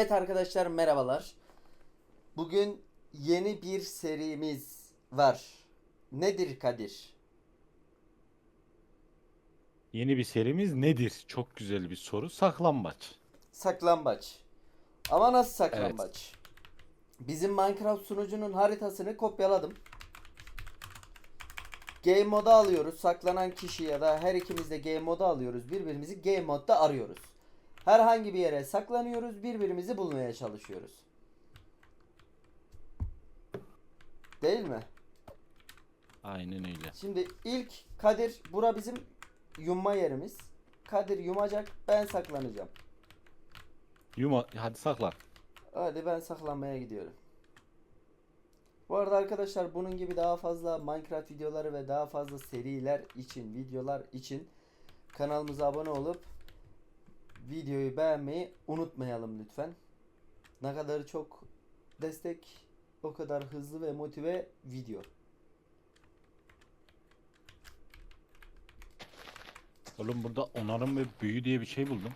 Evet arkadaşlar merhabalar. Bugün yeni bir serimiz var. Nedir Kadir? Yeni bir serimiz nedir? Çok güzel bir soru. Saklambaç. Saklambaç. Ama nasıl saklambaç? Bizim Minecraft sunucunun haritasını kopyaladım. Game moda alıyoruz. Saklanan kişi ya da her ikimiz de game moda alıyoruz. Birbirimizi game modda arıyoruz. Herhangi bir yere saklanıyoruz. Birbirimizi bulmaya çalışıyoruz. Değil mi? Aynen öyle. Şimdi ilk Kadir bura bizim yumma yerimiz. Kadir yumacak ben saklanacağım. Yuma hadi saklan. Hadi ben saklanmaya gidiyorum. Bu arada arkadaşlar bunun gibi daha fazla Minecraft videoları ve daha fazla seriler için, videolar için kanalımıza abone olup videoyu beğenmeyi unutmayalım lütfen. Ne kadar çok destek o kadar hızlı ve motive video. Oğlum burada onarım ve büyü diye bir şey buldum.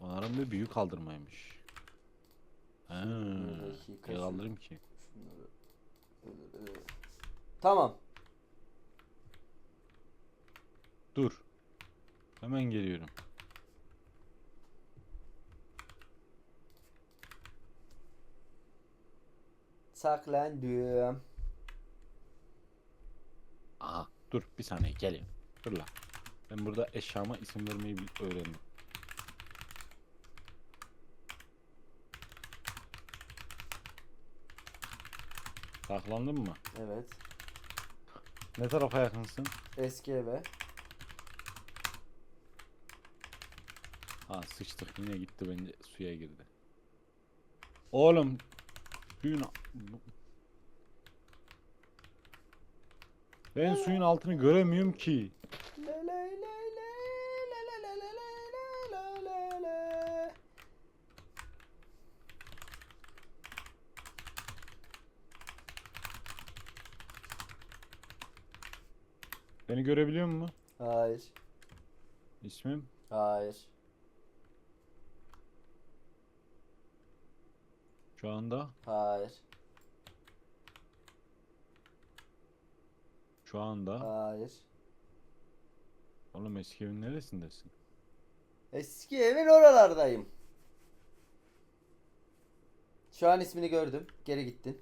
Onarım ve büyü kaldırmaymış. Şu- kaldırayım ki? Şunları- Tamam. Dur. Hemen geliyorum. Saklandım. Aha dur bir saniye geleyim. Dur lan. Ben burada eşyama isim vermeyi bir öğrendim. Saklandın mı? Evet. Ne tarafa yakınsın? Eski eve. Ha sıçtık yine gitti bence suya girdi. Oğlum suyun Ben suyun altını göremiyorum ki. Beni görebiliyor musun? Hayır. İsmim? Hayır. Şu anda Hayır. şu anda Hayır. oğlum eski evin neresindesin? Eski evin oralardayım. Şu an ismini gördüm. Geri gittin.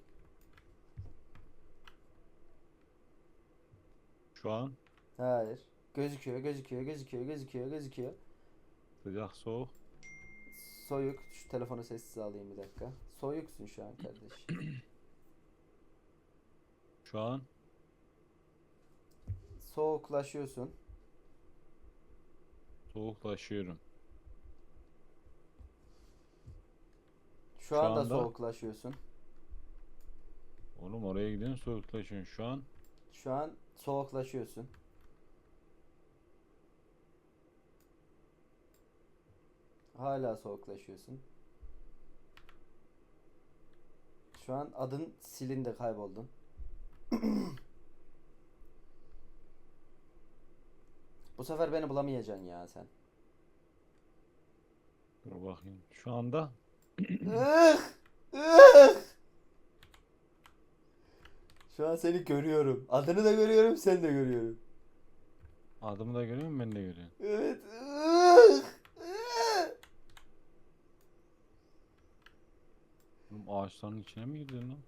Şu an Hayır. Gözüküyor, gözüküyor, gözüküyor, gözüküyor, gözüküyor. sıcak soğuk. Soyuk. Şu telefonu sessiz alayım bir dakika. Soyuksun şu an kardeş. Şu an Soğuklaşıyorsun. soğuklaşıyorum. Şu, Şu anda, anda- soğuklaşıyorsun. Oğlum oraya gidiyorsun soğuklaşıyorsun. Şu an Şu an soğuklaşıyorsun. Hala soğuklaşıyorsun. Şu an adın silindi kayboldun. Bu sefer beni bulamayacaksın ya sen. dur bakayım. Şu anda! Şu an seni görüyorum. Adını da görüyorum, seni de görüyorum. adımı da görüyor musun? Ben de görüyorum. Evet. Ağaçların içine mi girdin lan?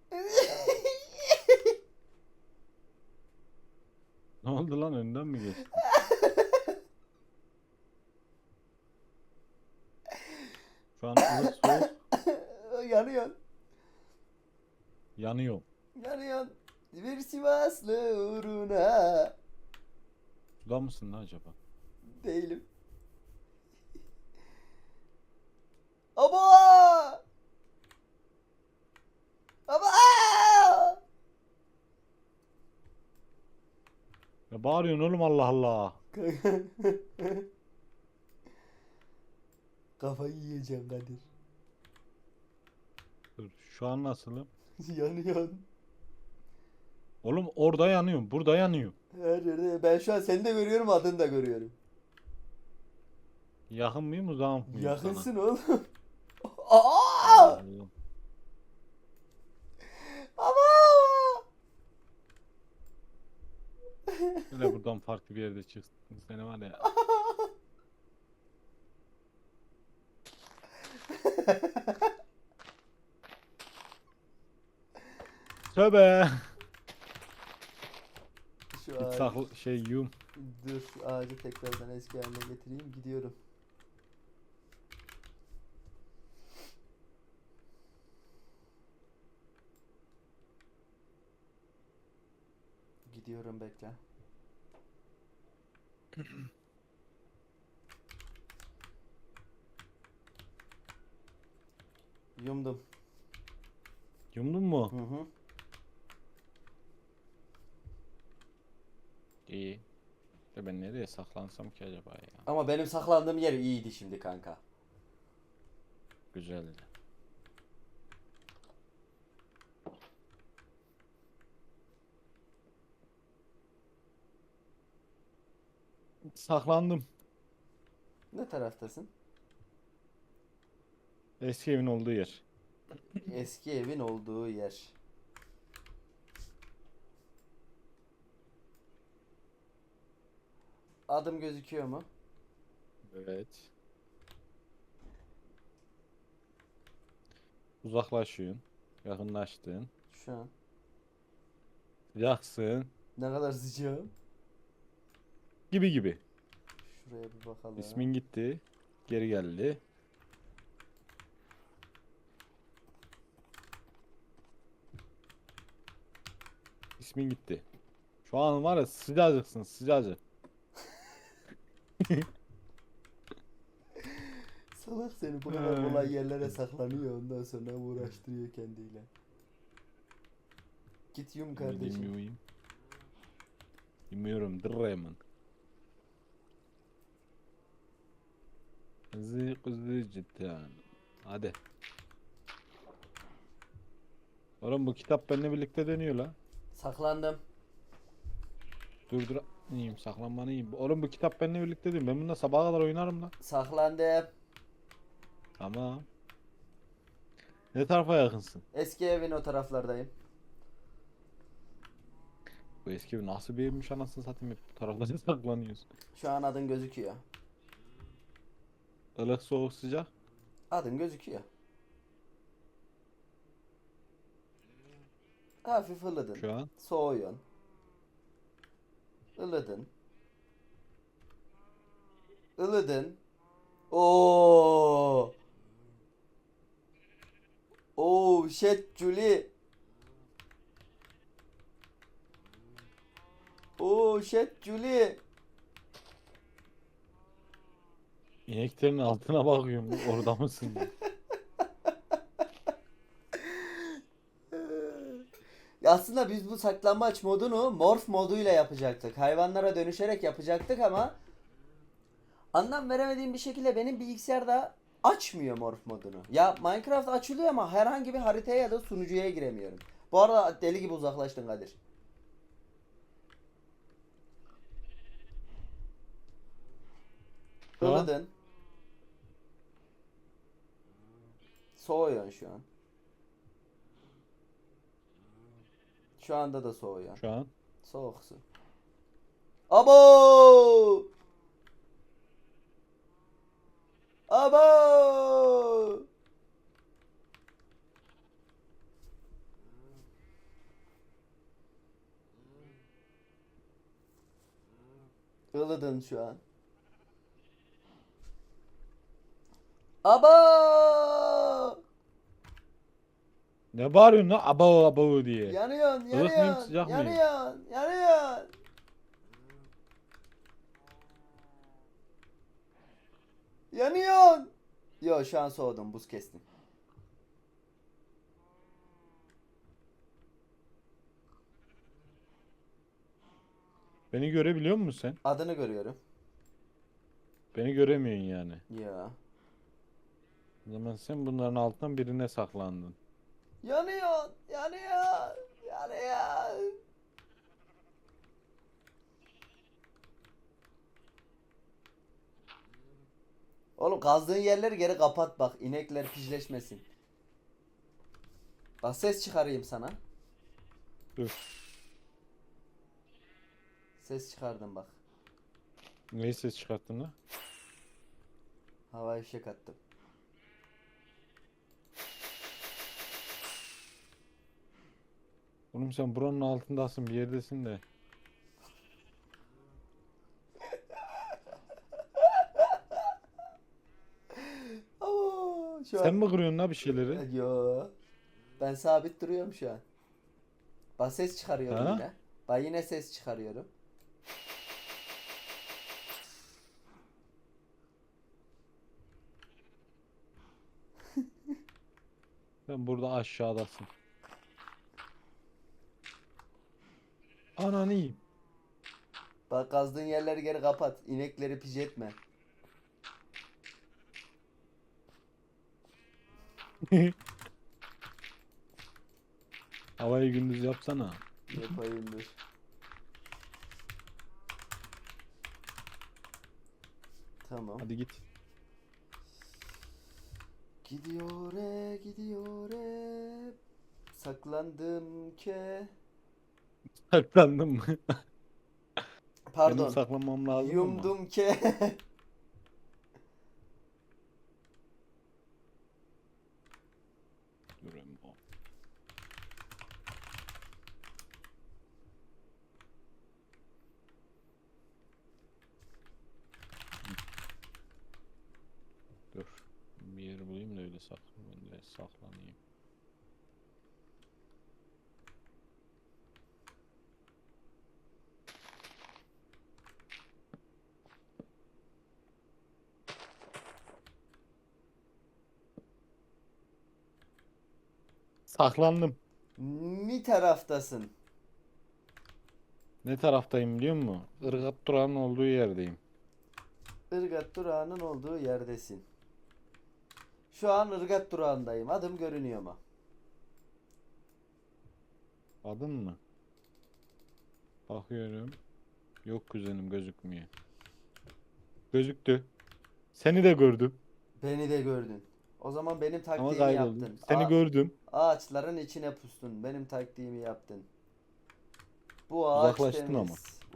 Ne oldu lan önden mi geçtin? Şu an ılık soğuk Yanıyorsun. yanıyor. Yanıyorsun. Bir Sivaslı uğruna. Suda mısın lan acaba? Değilim. Aba! Ya bağırıyorsun oğlum Allah Allah. Kafayı yiyeceğim Kadir. Dur şu an nasılım? Yanıyorsun. Oğlum orada yanıyorum, burada yanıyorum. Her yerde. Ben şu an seni de görüyorum, adını da görüyorum. Yakın mıyım uzak mıyım Yakınsın oğlum. Aa! sana? Allah'ım. Ama! Şöyle buradan farklı bir yerde çıksın seni var ya. Tövbe. Şu Git ağacı, saklı şey yum. dur şu ağacı tekrardan eski haline getireyim. Gidiyorum. Gidiyorum bekle. Yumdum. Yumdun mu? Hı hı. İyi. De ben nereye saklansam ki acaba ya? Ama benim saklandığım yer iyiydi şimdi kanka. Güzeldi. Saklandım. Ne taraftasın? Eski evin olduğu yer. Eski evin olduğu yer. Adım gözüküyor mu? Evet. Uzaklaşıyorsun. Yakınlaştın. Şu an. Yaksın. Ne kadar sıcağım? Gibi gibi. Şuraya bir bakalım. İsmin gitti. Geri geldi. İsmin gitti. Şu an var ya sıcacıksın sıcacık. Salak seni bu kadar Ay. kolay yerlere saklanıyor ondan sonra uğraştırıyor kendiyle. Git yum kardeşim. Bilmiyorum. Bilmiyorum. Dremen. Kızı kızı cidden. Hadi. Oğlum bu kitap benimle birlikte dönüyor la. Saklandım. Dur dur. İyiyim saklanmanı iyiyim. Oğlum bu kitap benimle birlikte dönüyor. Ben bununla sabaha kadar oynarım lan. Saklandım. Tamam. Ne tarafa yakınsın? Eski evin o taraflardayım. Bu eski ev nasıl bir evmiş anasını satayım hep bu taraflarda saklanıyorsun. Şu an adın gözüküyor. Ilık soğuk sıcak. Adın gözüküyor. Hafif ılıdın. Şu an. Soğuyorsun. Ilıdın. Ilıdın. Oo. Oh shit Julie. Oh shit Julie. İneklerin altına bakıyorum. Orada mısın? Ya Aslında biz bu saklanmaç modunu morf moduyla yapacaktık. Hayvanlara dönüşerek yapacaktık ama anlam veremediğim bir şekilde benim bilgisayarda açmıyor morf modunu. Ya Minecraft açılıyor ama herhangi bir haritaya ya da sunucuya giremiyorum. Bu arada deli gibi uzaklaştın Kadir. Tamam. Soğuyorsun şu an. Şu anda da soğuyor. Şu an. Soğuksun. Abo! Abo! Ilıdın şu an. Abo! Ne bağırıyorsun lan? Abo abo diye. Yanıyorsun, Ilık mıyım, yanıyorsun, sıcak mıyım? yanıyorsun, yanıyorsun. Yanıyorsun. Yo şu an soğudum, buz kestim. Beni görebiliyor musun sen? Adını görüyorum. Beni göremiyorsun yani. Ya. O zaman sen bunların altından birine saklandın. Yanıyorsun, yanıyorsun, yanıyorsun. Oğlum kazdığın yerleri geri kapat bak. inekler pijleşmesin. Bak ses çıkarayım sana. Dur. Ses çıkardım bak. Neyi ses çıkarttın lan? Havai fişek attım. Oğlum sen buranın altındasın bir yerdesin de. Şu Sen an... mi kırıyorsun la bir şeyleri? Yo. Ben sabit duruyorum şu an. Bak ses çıkarıyorum Ha? yine. Bak yine ses çıkarıyorum. Sen burada aşağıdasın. Ananı yiyeyim. Bak kazdığın yerleri geri kapat. İnekleri pijetme. Havayı gündüz yapsana. Yapayım dur. Tamam. Hadi git. Gidiyor e gidiyor e saklandım ke Saklandın mı? Benim pardon saklanmam lazım ama. yumdum ke Dur Embo. Dur. Bir yer bulayım da öyle saklan ben de saklanayım. Saklandım. ni taraftasın Ne taraftayım biliyor musun? Irgat durağının olduğu yerdeyim. Irgat durağının olduğu yerdesin şu an Irgat durağındayım adım görünüyor mu Adın mı? Bakıyorum. Yok kuzenim gözükmüyor. Gözüktü. Seni de gördüm. beni de gördün o zaman benim Ama taktiğimi kayboldum. yaptın Seni A- gördüm. ağaçların içine pustun benim taktiğimi yaptın bu ağaç Uzaklaştın temiz.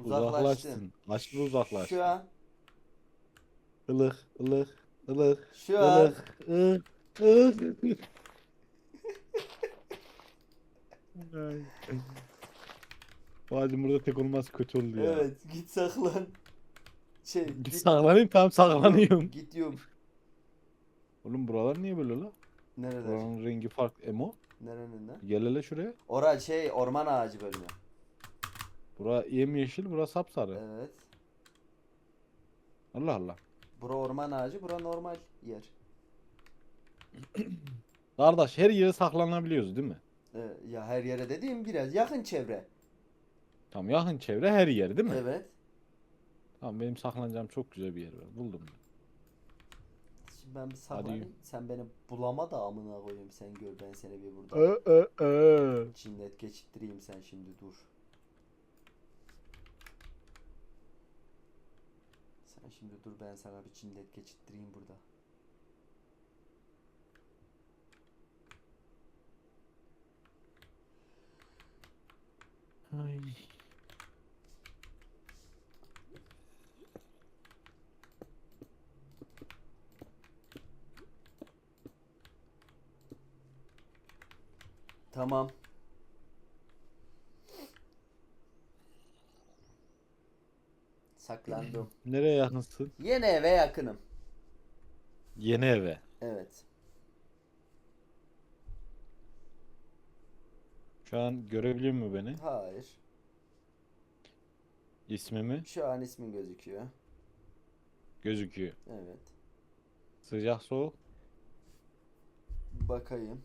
ama. uzaklaştın. Aşırı uzaklaştın. şu an Ilık, ılık, ılık, şu an ılık, ılık, ılık. Ay. Burada tek olması kötü oldu ya. Evet git saklan. Şey Git saklanayım tamam saklanıyorum. Git yum. Oğlum buralar niye böyle la? Nerede? Buranın rengi farklı. Emo Nerenin lan? gel hele şuraya. Ora şey orman ağacı bölümü. Bura yemyeşil, bura sapsarı. Evet. Allah Allah. Bura orman ağacı, bura normal yer. Kardeş her yere saklanabiliyoruz değil mi? Ee, ya her yere dediğim biraz yakın çevre. Tamam yakın çevre her yer değil mi? Evet. Tamam benim saklanacağım çok güzel bir yer var. Buldum. ben. Şimdi ben bir saklanayım. Sen beni bulama da amına koyayım. Sen gör ben seni bir burada. Ö, ö, ö. Cinnet geçittireyim sen şimdi dur. Sen şimdi dur ben sana bir cinnet geçittireyim burada. Ay. Tamam. Saklandım. Nereye yakınsın? Yine eve yakınım. Yeni eve. Evet. Şu an görebiliyor mu beni? Hayır. İsmimi Şu an ismin gözüküyor. gözüküyor. Evet. Sıcak soğuk. Bakayım.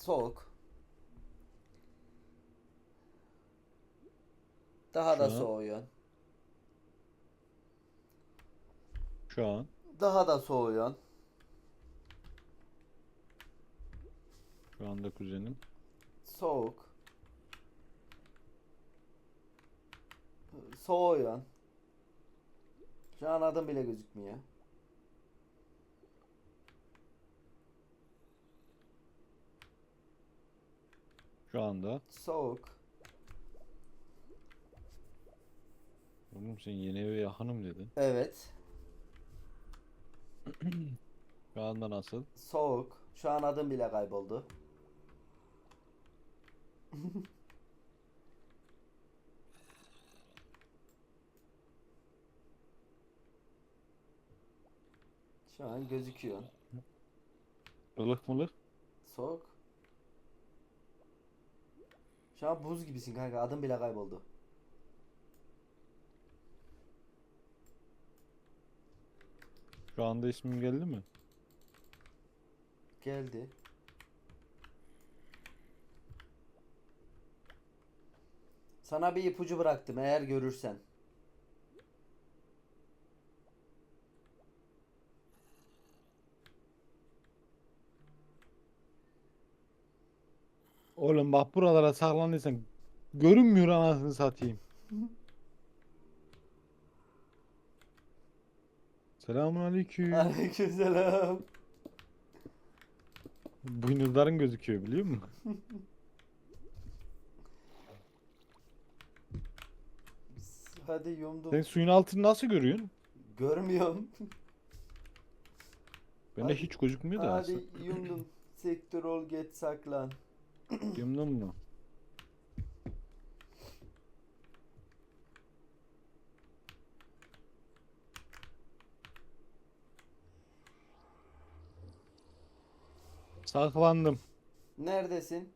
Soğuk. Daha da Şu an- soğuyor. Şu an. Daha da soğuyor. Şu anda kuzenim. Soğuk. Soğuyor. Şu an adım bile gözükmüyor. Şu anda. Soğuk. Oğlum sen yeni eve yakınım dedin. Evet. Şu anda nasıl? Soğuk. Şu an adım bile kayboldu. Şu an gözüküyor. Ilık mılık? Soğuk. Şu an buz gibisin kanka. Adım bile kayboldu. Şu anda ismim geldi mi? Geldi. Sana bir ipucu bıraktım eğer görürsen. Oğlum bak buralara saklandıysan görünmüyor anasını satayım. Selamun aleyküm. Aleykümselam. Boynuzların gözüküyor biliyor musun? Hadi yumdum. Sen suyun altını nasıl görüyorsun? Görmüyorum. Bende Hadi. hiç gözükmüyor da. Hadi yumdum. Sektör ol geç saklan. Yumdun mu? Saklandım. Neredesin?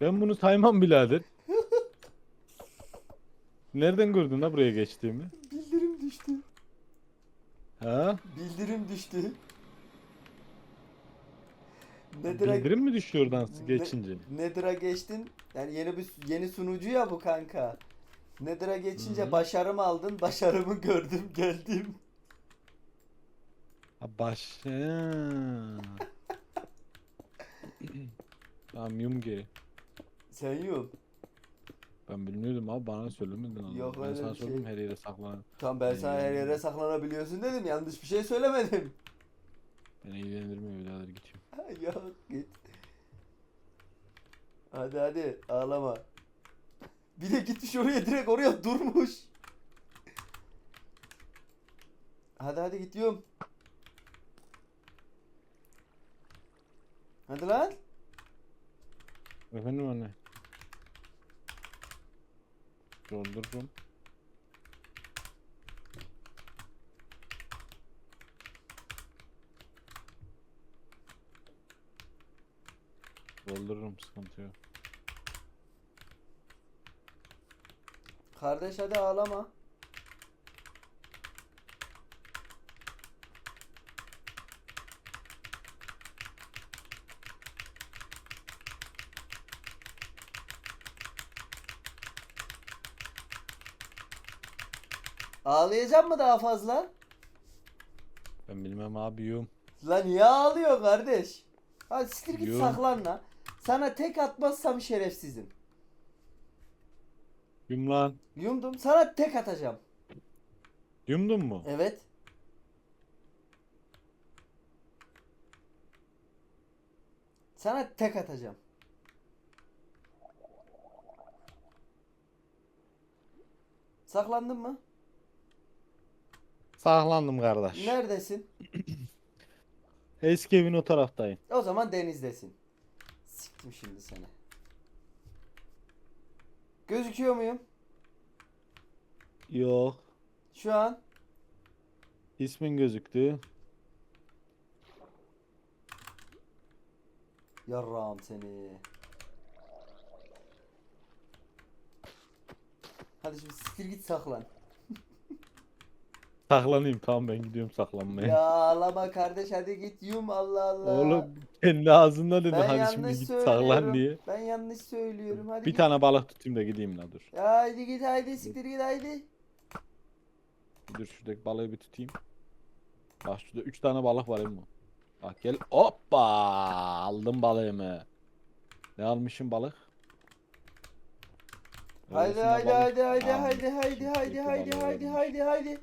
Ben bunu saymam birader. Nereden gördün la buraya geçtiğimi? Ha? Bildirim düştü. Nedir'a Bildirim mi düşüyor Ne- geçince? Nedir'a geçtin. Yani yeni bir yeni sunucu ya bu kanka. Nedir'a geçince Hı hı. başarımı aldın. Başarımı gördüm, geldim. Ha baş. Tamam yum geri. Sen yum. Ben bilmiyordum abi bana söylemedin onu. Yok ben öyle sana bir şey. sordum her yere saklan. Tamam ben sana her yere saklanabiliyorsun dedim. Yanlış bir şey söylemedim. Beni ilgilendirmiyor birader gidiyorum. Yok git. Hadi hadi ağlama. Bir de gitmiş oraya direkt oraya durmuş. Hadi hadi gidiyorum. Hadi lan. Efendim anne. Doldururum. Doldururum sıkıntı yok. Kardeş hadi ağlama. Ağlayacak mı daha fazla? Ben bilmem abi yum. Lan niye ağlıyor kardeş? Hadi siktir git Yok. saklan lan. Sana tek atmazsam şerefsizim. Yum lan. Yumdum sana tek atacağım. Yumdun mu? Evet. Sana tek atacağım. Saklandın mı? Saklandım kardeş. Neredesin? Eski evin o taraftayım. O zaman denizdesin. Siktim şimdi seni. Gözüküyor muyum? Yok. Şu an İsmin gözüktü. yarrağım seni. Hadi şimdi siktir git saklan. Saklanayım tamam ben gidiyorum saklanmaya. Ya ağlama kardeş hadi git yum Allah Allah. Oğlum kendi ağzında dedi ben yanlış şimdi git söylüyorum. saklan diye. Ben yanlış söylüyorum hadi Bir git. tane balık tutayım da gideyim la dur. Ya hadi git haydi siktir git haydi. Dur şuradaki balığı bir tutayım. Bak şurada 3 tane balık var Emmo. Bak gel. Hoppa! Aldım balığımı. Ne almışım balık? Haydi haydi balık. haydi haydi Tamam, haydi haydi haydi haydi haydi haydi haydi.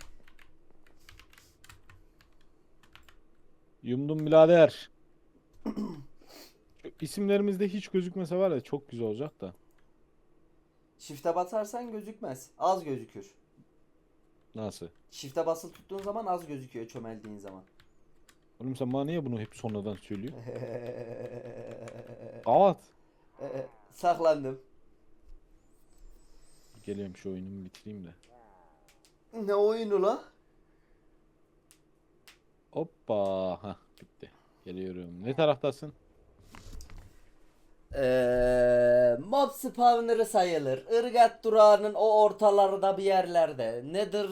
Yumdum birader. İsimlerimizde hiç gözükmese var ya çok güzel olacak da. Shift'e basarsan gözükmez. Az gözükür. Nasıl? Shift'e basılı tuttuğun zaman az gözüküyor çömeldiğin zaman. Oğlum sen bana niye bunu hep sonradan söylüyorsun? Kavat. Saklandım. Geliyorum şu oyunumu bitireyim de. Ne oyunu la? Hoppa. Hah bitti. Geliyorum. Ne taraftasın? Ee, mob spawner'ı sayılır. Irgat durağının o ortalarda bir yerlerde. Nether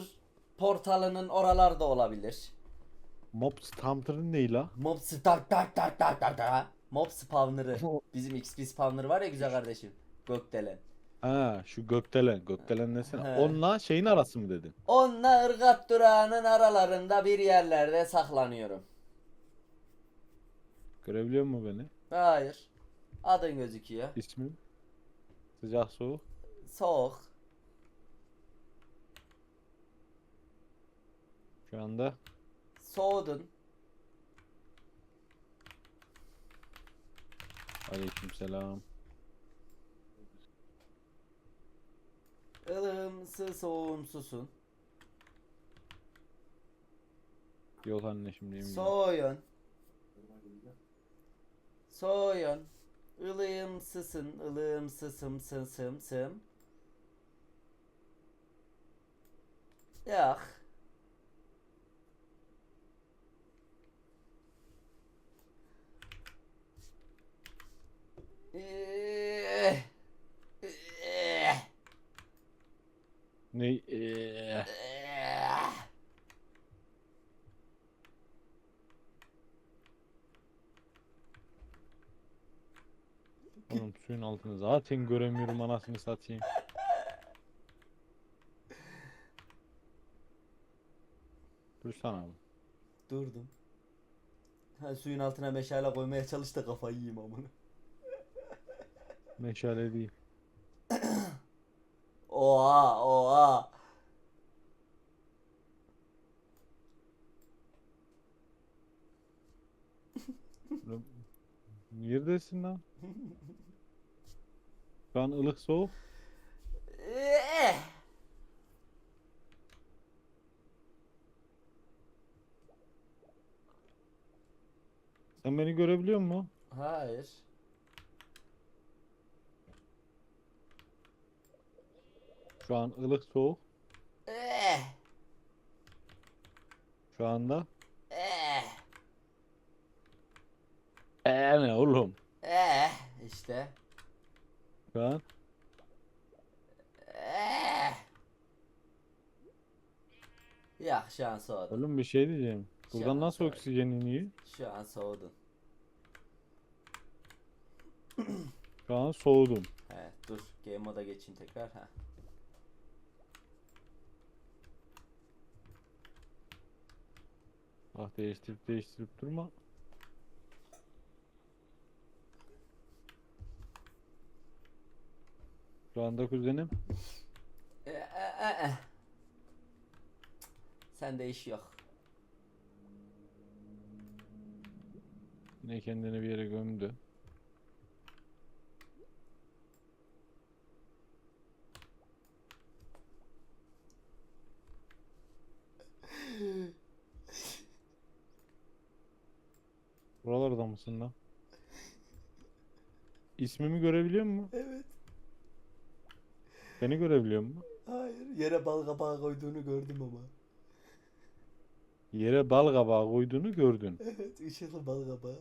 portalının oralarda olabilir. Mob Stamper'ın ne la? Mob start tak tak tak tak tak. Mob spawner'ı. Bizim XP spawner var ya güzel kardeşim. Gökdelen. Ha şu gökdelen. Gökdelen desene. He. Onunla şeyin arası mı dedin? Onunla ırgat durağının aralarında bir yerlerde saklanıyorum. Görebiliyor mu beni? Hayır. Adın gözüküyor. İsmim? Sıcak soğuk. Soğuk. Şu anda Soğudun. aleykümselam. Ilımsı soğumsusun. Yok anne şimdi yemin ederim. Soğuyun. Soğuyun. Ilımsısın, ılımsısım, sım sım sım. Yok. Eh, eh, Ne? Oğlum suyun altını zaten göremiyorum anasını satayım. Dursana oğlum. Durdum. Ha, suyun altına meşale koymaya çalış da kafayı yiyeyim amına. Meşale değil. Oha oha. Neredesin lan? Şu an ılık soğuk. Eh. Sen beni görebiliyor musun? Hayır. Şu an ılık soğuk. Eh. Şu anda. Eh. Eee ne oğlum? Eh. İşte. Şu an. Eh. Ya şu an soğudun. Oğlum bir şey diyeceğim. Buradan an nasıl soğuk. oksijen iniyor? Şu an soğudun. Şu an soğudum. He dur. Game moda geçeyim tekrar. Ha. Bak değiştirip değiştirip durma. Şu anda kuzenim. Eh, eh, eh, eh. Sende iş yok. Yine kendini bir yere gömdü. Buralarda mısın lan? İsmimi görebiliyor musun? Evet. Beni görebiliyor musun? Hayır. Yere bal kabağı koyduğunu gördüm ama. Yere bal kabağı koyduğunu gördün. Evet. ışıklı bal kabağı.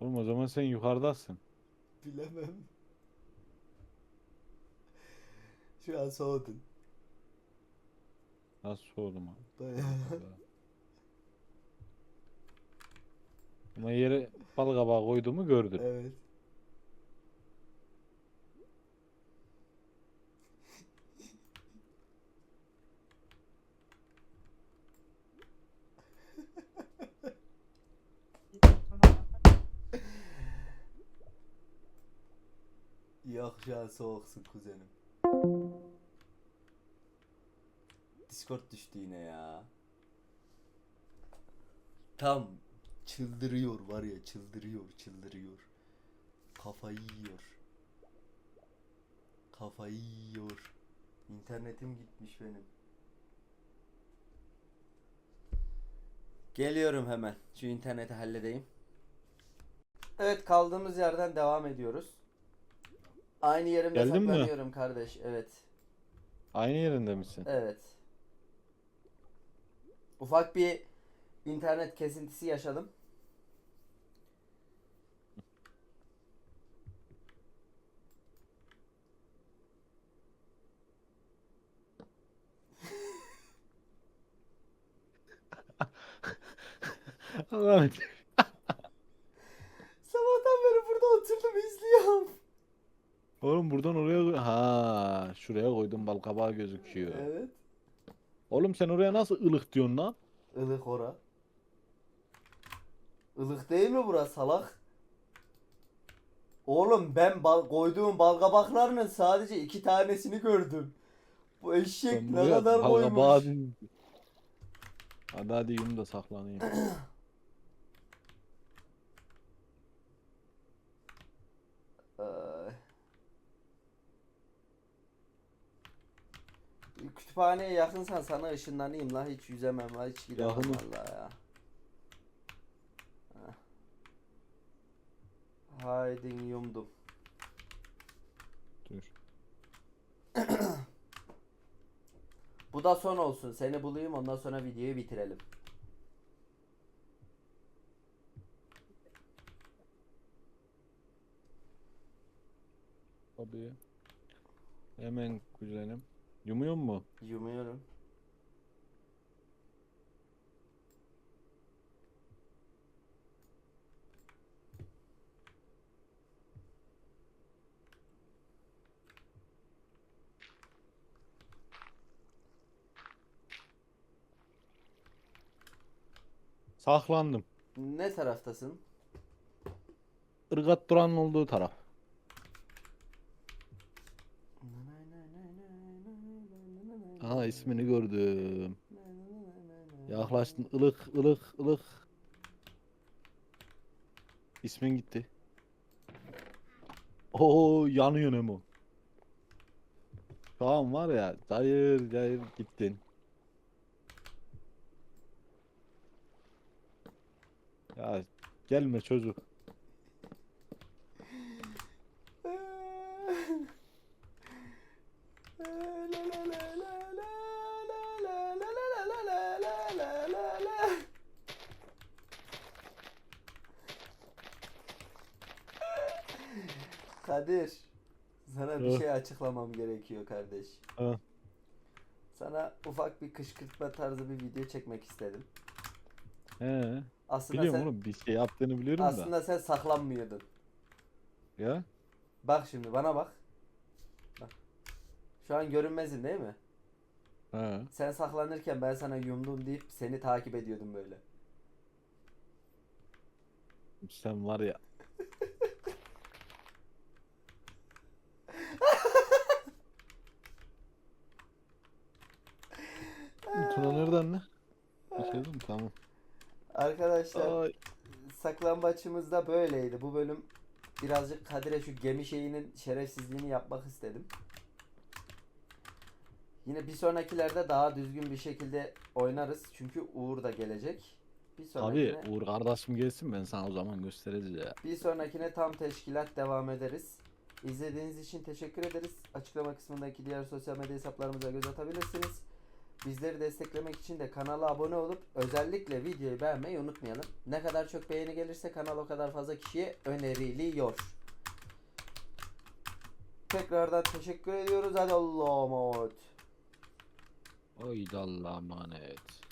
Oğlum o zaman sen yukarıdasın. Bilemem. Şu an soğudun. Nasıl soğudum abi? Bayağı. Ama yere bal kabağı koyduğumu gördün. evet. Yok şu an soğuksun kuzenim. Discord düştü yine ya. tam çıldırıyor var ya çıldırıyor çıldırıyor. Kafayı yiyor. Kafayı yiyor. İnternetim gitmiş benim. Geliyorum hemen. Şu interneti halledeyim. Evet kaldığımız yerden devam ediyoruz. Aynı yerimde Geldin mi? saklanıyorum kardeş. Evet. Aynı yerinde misin? Evet. Ufak bir internet kesintisi yaşadım. Allah'ım. Sabahtan beri burada oturdum izliyorum. Oğlum buradan oraya ha şuraya koydum bal kabağı gözüküyor. Evet. Oğlum sen oraya nasıl ılık diyorsun lan? Ilık ora. Ilık değil mi bura salak? Oğlum ben bal koyduğum balgabaklarının sadece iki tanesini gördüm. Bu eşek ne kadar koymuş. Hadi hadi yum da saklanayım. Kütüphaneye yakınsan sana ışınlanayım la hiç yüzemem la hiç gidemem Yakınım. vallahi ya. Haydi yumdum. Dur. Bu da son olsun. Seni bulayım ondan sonra videoyu bitirelim. Tabii. Hemen kuzenim. Yumuyor mu? Yumuyorum. Saklandım. Ne taraftasın? Irgat Duran'ın olduğu taraf. Aha ismini gördüm. Yaklaştın ılık ılık ılık. İsmin gitti. Oo yanıyor Nemo. An var ya cayır cayır gittin. Ya gelme çocuk. Kadir, sana bir şey açıklamam gerekiyor kardeş. Ha, Sana ufak bir kışkırtma tarzı bir video çekmek istedim. he. Aslında Biliyorum sen oğlum bir şey yaptığını biliyorum da. aslında sen saklanmıyordun. Ya. Bak şimdi bana bak. Bak. Şu an görünmezin değil mi? Ha. Sen saklanırken ben sana yumdum deyip seni takip ediyordum böyle. Sen var ya. Tuna nereden ne? Bir şey değil mi? Tamam. Arkadaşlar Ay. saklambaçımız da böyleydi. Bu bölüm birazcık Kadir'e şu gemi şeyinin şerefsizliğini yapmak istedim. Yine bir sonrakilerde daha düzgün bir şekilde oynarız. Çünkü Uğur da gelecek. Bir sonrakine, Uğur kardeşim gelsin ben sana o zaman göstereceğiz ya. bir sonrakine tam teşkilat devam ederiz. İzlediğiniz için teşekkür ederiz. Açıklama kısmındaki diğer sosyal medya hesaplarımıza göz atabilirsiniz. Bizleri desteklemek için de kanala abone olup özellikle videoyu beğenmeyi unutmayalım. Ne kadar çok beğeni gelirse kanal o kadar fazla kişiye öneriliyor. Tekrardan teşekkür ediyoruz. Hadi Allah'a emanet. Haydi Allah'a emanet.